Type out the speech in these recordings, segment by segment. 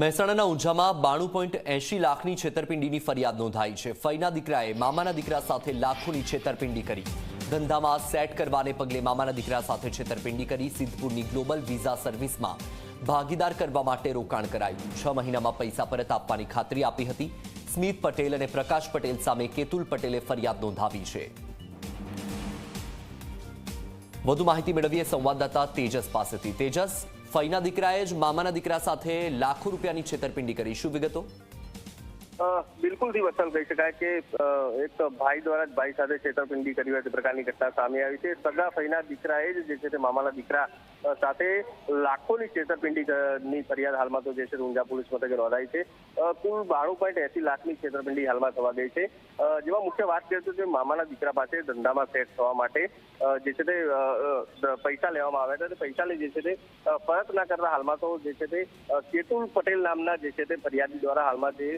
મહેસાણાના ઊંઝામાં બાણું પોઈન્ટ એંશી લાખની છેતરપિંડીની ફરિયાદ નોંધાઈ છે. ફઈના દીકરાએ મામાના દીકરા સાથે લાખોની છેતરપિંડી કરી. ધંધામાં સેટ કરવાને પગલે મામાના દીકરા સાથે છેતરપિંડી કરી સિદ્ધપુરની ગ્લોબલ વિઝા સર્વિસમાં ભાગીદાર કરવા માટે રોકાણ કરાયું. છ મહિનામાં પૈસા પરત આપવાની ખાતરી આપી હતી. સ્મિત પટેલ અને પ્રકાશ પટેલ સામે કેતુલ પટેલે ફરિયાદ નોંધાવી છે. વધુ માહિતી મેળવીએ સંવાદદાતા તેજસ પાસેથી. તેજસ ફઈના દીકરાએ જ મામાના દીકરા સાથે લાખો રૂપિયાની છેતરપિંડી કરી. શું વિગતો? અ, બિલકુલથી વસલ કહી શકાય કે એક ભાઈ દ્વારા જ ભાઈ સાથે છેતરપિંડી કરી હોય તે પ્રકારની ઘટના સામે આવી છે. સગા ફઈના દીકરાએ જ જે છે તે મામાના દીકરા સાથે લાખોની છેતરપિંડીની ફરિયાદ હાલમાં તો જે છે ઊંઝા પોલીસ મથકે નોંધાઈ છે. કુલ બાણું પોઈન્ટ એસી લાખની છેતરપિંડી હાલમાં થવા ગઈ છે. જેમાં મુખ્ય વાત કરીએ તો મામાના દીકરા પાસે ધંધામાં સેટ થવા માટે જે છે તે પૈસા લેવામાં આવ્યા હતા. તે પૈસાને જે છે તે પરત ના કરતા હાલમાં તો જે છે તે કેતુલ પટેલ નામના જે છે તે ફરિયાદી દ્વારા હાલમાં જે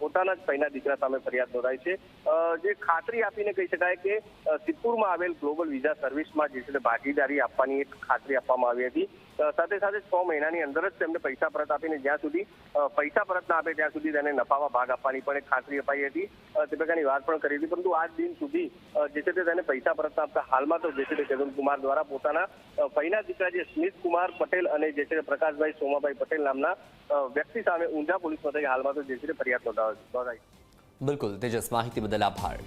પોતાના જ પૈના દીકરા સામે ફરિયાદ નોંધાઈ છે. જે ખાતરી આપીને કહી શકાય કે સિદ્ધપુરમાં આવેલ ગ્લોબલ વિઝા સર્વિસમાં જે છે તે ભાગીદારી આપવાની એક ખાતરી આપવામાં આવી હતી. સાથે સાથે છ મહિનાની અંદર જ તેમને પૈસા પરત આપીને જ્યાં સુધી પૈસા પરત ના આપે ત્યાં સુધી તેને નફામાં ભાગ આપવાની પણ એક ખાતરી અપાઈ હતી. તે પ્રકારની વાત પણ કરી હતી. પરંતુ આજ દિન સુધી જે છે તેને પૈસા પરત આપતા હાલમાં તો જે છે તે કુમાર દ્વારા પોતાના પૈના દીકરા જે સ્મિત કુમાર પટેલ અને જે છે પ્રકાશભાઈ સોમાભાઈ પટેલ નામના વ્યક્તિ સામે ઊંઝા પોલીસ મથકે હાલમાં તો જે છે ફરિયાદ નોંધાવી બિલકુલ. તેજસ, માહિતી બદલ આભાર.